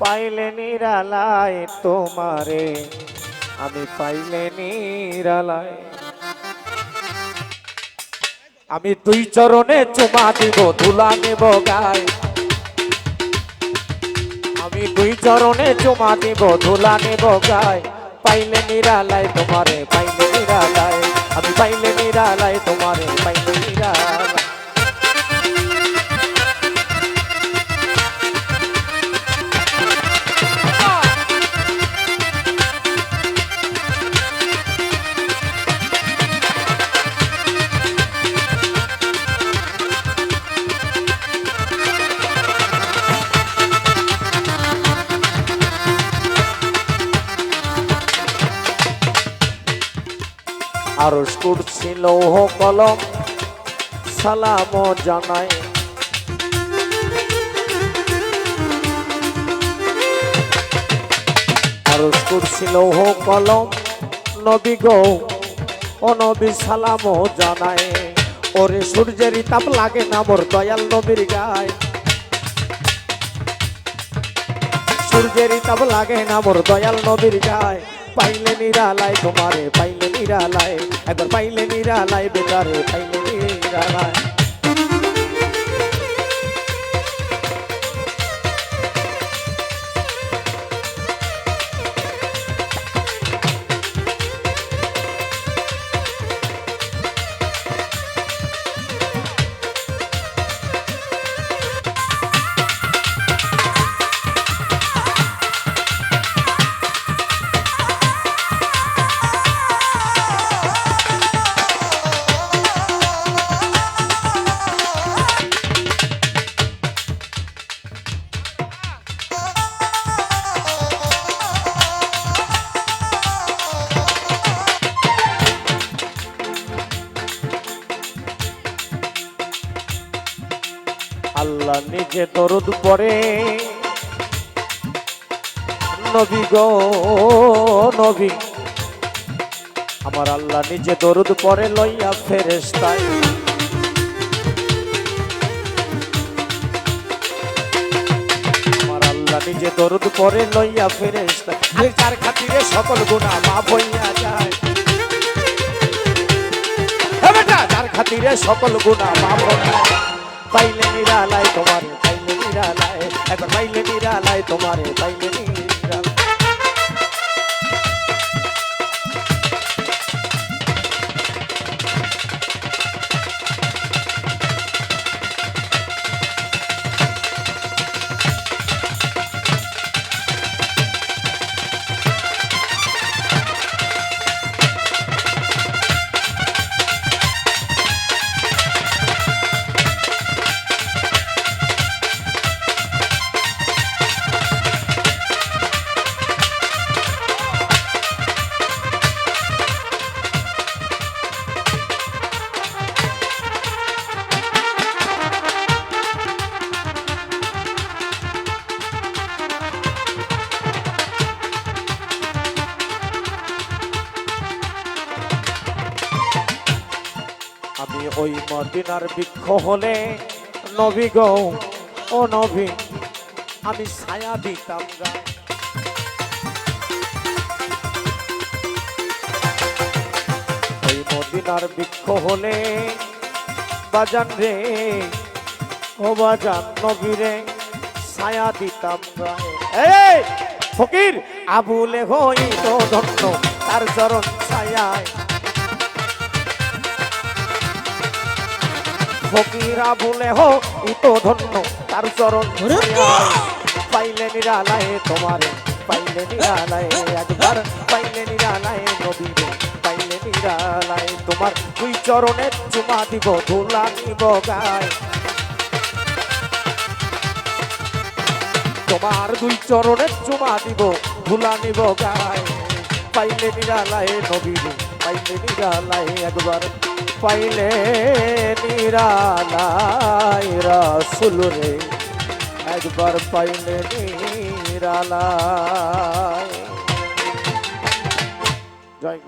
পাইলে নিরালায় তোমারে, আমি পাইলে নিরালায়। আমি দুই চরণে চুমা দিব, ধুলা নেব গায়। আমি দুই চরণে চুমা দিব, ধুলা নেব গায়। পাইলে নিরালায় তোমারে, পাইলে নিরালায়। আমি পাইলে নিরালায় তোমারে, পাইলে আরও ছিল কলম। সালাম জানাই আরও ছিল কলম। নবী গো, ও নবী সালাম জানাই ওরে সূর্যের তাপ লাগে না মোর দয়াল নবীর গায়। সূর্যের তাপ লাগে না মোর দয়াল নবীর গায়। পাইলে নিরালায় তোমারে পাইলে নিরালায় একবার পাইলে নিরালায় বেকারে পাইলে নিরালায়। আল্লাহ নিজে দরদ পরে নবী গো, নবী। আমার আল্লাহ নিজে দরদ পরে লইয়া ফেরেস্তায় আমার নিজে দরদ পরে লইয়া ফেরেস্তায় যার খাতিরে সকল গুণা মাফ হইয়া যায়। যার খাতিরে সকল গুণা মাফ হইয়া যায়। পাইলে নিরালায় তোমারে পাইলে নিরালায় একবার পাইলে নিরালায় তোমারে পাইলে নিরালায় আমি ওই মদিনার বৃক্ষ হলে, নবী গো, ও নবী, আমি ছায়া দিতাম গায়ে ওই মদিনার বৃক্ষ হলে, বাজান রে, ও বাজান নবী রে, ছায়া দিতাম ফকির, আবুলে হইত ধন্য, তার চরণ ছায়ায়। ফকিরা বলে হো ইতো ধন্য তার চরণ। পাইলে নিরালায় তোমারে পাইলে নিরালায় একবার পাইলে নিরালায় নবীরে পাইলে নিরালায় তোমার। দুই চরণে চুমা দিব ধুলা নিব গায়। তোমার দুই চরণে চুমা দিব ধুলা নিব গায়। পাইলে নিরালায় নবীরে পাইলে নিরালায় একবার। পাইলে নিরালায় রাসুল রে একবার পাইলে নিরালায় জয়।